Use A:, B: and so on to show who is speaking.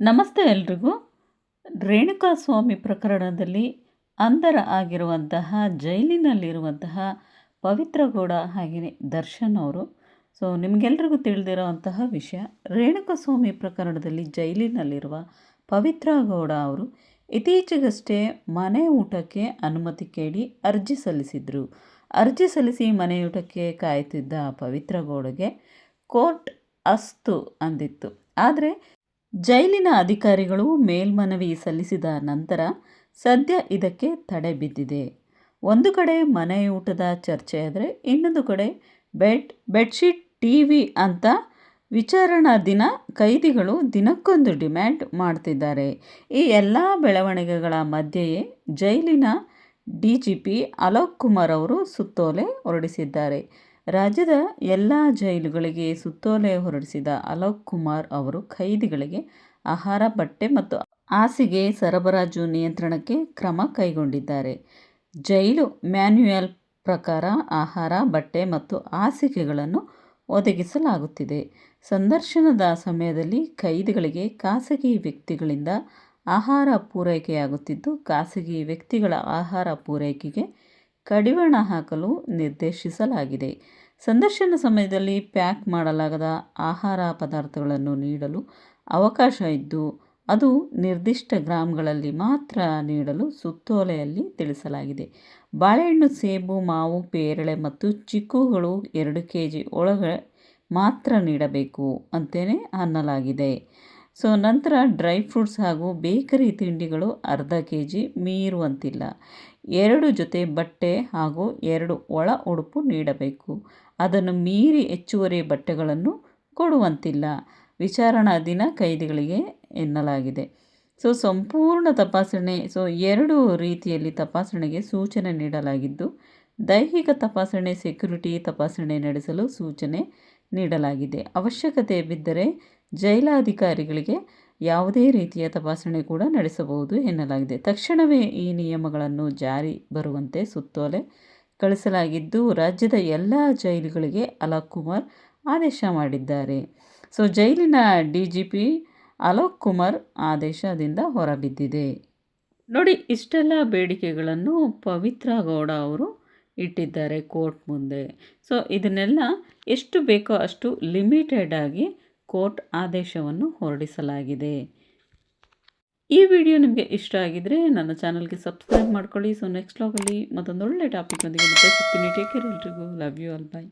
A: ನಮಸ್ತೆ ಎಲ್ರಿಗೂ. ರೇಣುಕಾಸ್ವಾಮಿ ಪ್ರಕರಣದಲ್ಲಿ ಅಂಧರ ಆಗಿರುವಂತಹ, ಜೈಲಿನಲ್ಲಿರುವಂತಹ ಪವಿತ್ರಗೌಡ ಹಾಗೆಯೇ ದರ್ಶನ್ ಅವರು. ಸೊ ನಿಮಗೆಲ್ರಿಗೂ ತಿಳಿದಿರುವಂತಹ ವಿಷಯ ರೇಣುಕಾಸ್ವಾಮಿ ಪ್ರಕರಣದಲ್ಲಿ ಜೈಲಿನಲ್ಲಿರುವ ಪವಿತ್ರ ಗೌಡ ಅವರು ಇತ್ತೀಚೆಗಷ್ಟೇ ಮನೆ ಊಟಕ್ಕೆ ಅನುಮತಿ ಕೇಳಿ ಅರ್ಜಿ ಸಲ್ಲಿಸಿದರು. ಅರ್ಜಿ ಸಲ್ಲಿಸಿ ಮನೆಯೂಟಕ್ಕೆ ಕಾಯ್ತಿದ್ದ ಪವಿತ್ರಗೌಡಗೆ ಕೋರ್ಟ್ ಅಸ್ತು ಅಂದಿತ್ತು. ಆದರೆ ಜೈಲಿನ ಅಧಿಕಾರಿಗಳು ಮೇಲ್ಮನವಿ ಸಲ್ಲಿಸಿದ ನಂತರ ಸದ್ಯ ಇದಕ್ಕೆ ತಡೆ ಬಿದ್ದಿದೆ. ಒಂದು ಕಡೆ ಮನೆಯೂಟದ ಚರ್ಚೆ ಆದರೆ ಇನ್ನೊಂದು ಕಡೆ ಬೆಡ್, ಬೆಡ್ಶೀಟ್ ಟಿ ವಿ ಅಂತ ವಿಚಾರಣಾ ದಿನ ಕೈದಿಗಳು ದಿನಕ್ಕೊಂದು ಡಿಮ್ಯಾಂಡ್ ಮಾಡ್ತಿದ್ದಾರೆ. ಈ ಎಲ್ಲ ಬೆಳವಣಿಗೆಗಳ ಮಧ್ಯೆಯೇ ಜೈಲಿನ D G P Alok Kumar ಅವರು ಸುತ್ತೋಲೆ ಹೊರಡಿಸಿದ್ದಾರೆ. ರಾಜ್ಯದ ಎಲ್ಲ ಜೈಲುಗಳಿಗೆ ಸುತ್ತೋಲೆ ಹೊರಡಿಸಿದ ಅಲೋಕ್ ಕುಮಾರ್ ಅವರು ಖೈದಿಗಳಿಗೆ ಆಹಾರ, ಬಟ್ಟೆ ಮತ್ತು ಹಾಸಿಗೆ ಸರಬರಾಜು ನಿಯಂತ್ರಣಕ್ಕೆ ಕ್ರಮ ಕೈಗೊಂಡಿದ್ದಾರೆ. ಜೈಲು ಮ್ಯಾನ್ಯುಯಲ್ ಪ್ರಕಾರ ಆಹಾರ, ಬಟ್ಟೆ ಮತ್ತು ಹಾಸಿಗೆಗಳನ್ನು ಒದಗಿಸಲಾಗುತ್ತಿದೆ. ಸಂದರ್ಶನದ ಸಮಯದಲ್ಲಿ ಖೈದಿಗಳಿಗೆ ಖಾಸಗಿ ವ್ಯಕ್ತಿಗಳಿಂದ ಆಹಾರ ಪೂರೈಕೆಯಾಗುತ್ತಿದ್ದು, ಖಾಸಗಿ ವ್ಯಕ್ತಿಗಳ ಆಹಾರ ಪೂರೈಕೆಗೆ ಕಡಿವಾಣ ಹಾಕಲು ನಿರ್ದೇಶಿಸಲಾಗಿದೆ. ಸಂದರ್ಶನ ಸಮಯದಲ್ಲಿ ಪ್ಯಾಕ್ ಮಾಡಲಾಗದ ಆಹಾರ ಪದಾರ್ಥಗಳನ್ನು ನೀಡಲು ಅವಕಾಶ ಇದ್ದು, ಅದು ನಿರ್ದಿಷ್ಟ ಗ್ರಾಮ್ಗಳಲ್ಲಿ ಮಾತ್ರ ನೀಡಲು ಸುತ್ತೋಲೆಯಲ್ಲಿ ತಿಳಿಸಲಾಗಿದೆ. ಬಾಳೆಹಣ್ಣು ಸೇಬು, ಮಾವು, ಪೇರಳೆ ಮತ್ತು ಚಿಕ್ಕುಗಳು ಎರಡು ಕೆ ಜಿ ಒಳಗೆ ಮಾತ್ರ ನೀಡಬೇಕು ಅಂತಲೇ ಅನ್ನಲಾಗಿದೆ. ಸೊ, ನಂತರ ಡ್ರೈ ಫ್ರೂಟ್ಸ್ ಹಾಗೂ ಬೇಕರಿ ತಿಂಡಿಗಳು ಅರ್ಧ ಕೆ ಜಿ ಮೀರುವಂತಿಲ್ಲ. ಎರಡು ಜೊತೆ ಬಟ್ಟೆ ಹಾಗೂ ಎರಡು ಒಳ ಉಡುಪು ನೀಡಬೇಕು. ಅದನ್ನು ಮೀರಿ ಹೆಚ್ಚುವರಿ ಬಟ್ಟೆಗಳನ್ನು ಕೊಡುವಂತಿಲ್ಲ. ವಿಚಾರಣಾ ದಿನ ಕೈದಿಗಳಿಗೆ ಎನ್ನಲಾಗಿದೆ. ಸೊ, ಸಂಪೂರ್ಣ ತಪಾಸಣೆ, ಸೊ, ಎರಡು ರೀತಿಯಲ್ಲಿ ತಪಾಸಣೆಗೆ ಸೂಚನೆ ನೀಡಲಾಗಿದ್ದು, ದೈಹಿಕ ತಪಾಸಣೆ, ಸೆಕ್ಯುರಿಟಿ ತಪಾಸಣೆ ನಡೆಸಲು ಸೂಚನೆ ನೀಡಲಾಗಿದೆ. ಅವಶ್ಯಕತೆ ಬಿದ್ದರೆ ಜೈಲಾಧಿಕಾರಿಗಳಿಗೆ ಯಾವುದೇ ರೀತಿಯ ತಪಾಸಣೆ ಕೂಡ ನಡೆಸಬಹುದು ಎನ್ನಲಾಗಿದೆ. ತಕ್ಷಣವೇ ಈ ನಿಯಮಗಳನ್ನು ಜಾರಿ ಬರುವಂತೆ ಸುತ್ತೋಲೆ ಕಳಿಸಲಾಗಿದ್ದು, ರಾಜ್ಯದ ಎಲ್ಲ ಜೈಲುಗಳಿಗೆ ಅಲೋಕ್ ಕುಮಾರ್ ಆದೇಶ ಮಾಡಿದ್ದಾರೆ. ಸೊ, ಜೈಲಿನ D G P Alok Kumar ಆದೇಶದಿಂದ ಹೊರಬಿದ್ದಿದೆ. ನೋಡಿ, ಇಷ್ಟೆಲ್ಲ ಬೇಡಿಕೆಗಳನ್ನು ಪವಿತ್ರ ಗೌಡ ಅವರು ಇಟ್ಟಿದ್ದಾರೆ ಕೋರ್ಟ್ ಮುಂದೆ. ಸೊ, ಇದನ್ನೆಲ್ಲ ಎಷ್ಟು ಬೇಕೋ ಅಷ್ಟು ಲಿಮಿಟೆಡ್ ಆಗಿ ಕೋರ್ಟ್ ಆದೇಶವನ್ನು ಹೊರಡಿಸಲಾಗಿದೆ. ಈ ವಿಡಿಯೋ ನಿಮಗೆ ಇಷ್ಟ ಆಗಿದ್ರೆ ನನ್ನ ಚಾನಲ್ಗೆ ಸಬ್ಸ್ಕ್ರೈಬ್ ಮಾಡ್ಕೊಳ್ಳಿ. ಸೊ ನೆಕ್ಸ್ಟ್ ಲಾಗಲ್ಲಿ ಮತ್ತೊಂದು ಒಳ್ಳೆ ಟಾಪಿಕ್ನೊಂದಿಗೆ ಮತ್ತೆ ಸಿಗ್ತೀನಿ. ಟೇಕ್ ಕೇರ್ ಎಲ್ರಿಗೂ. Love you all bye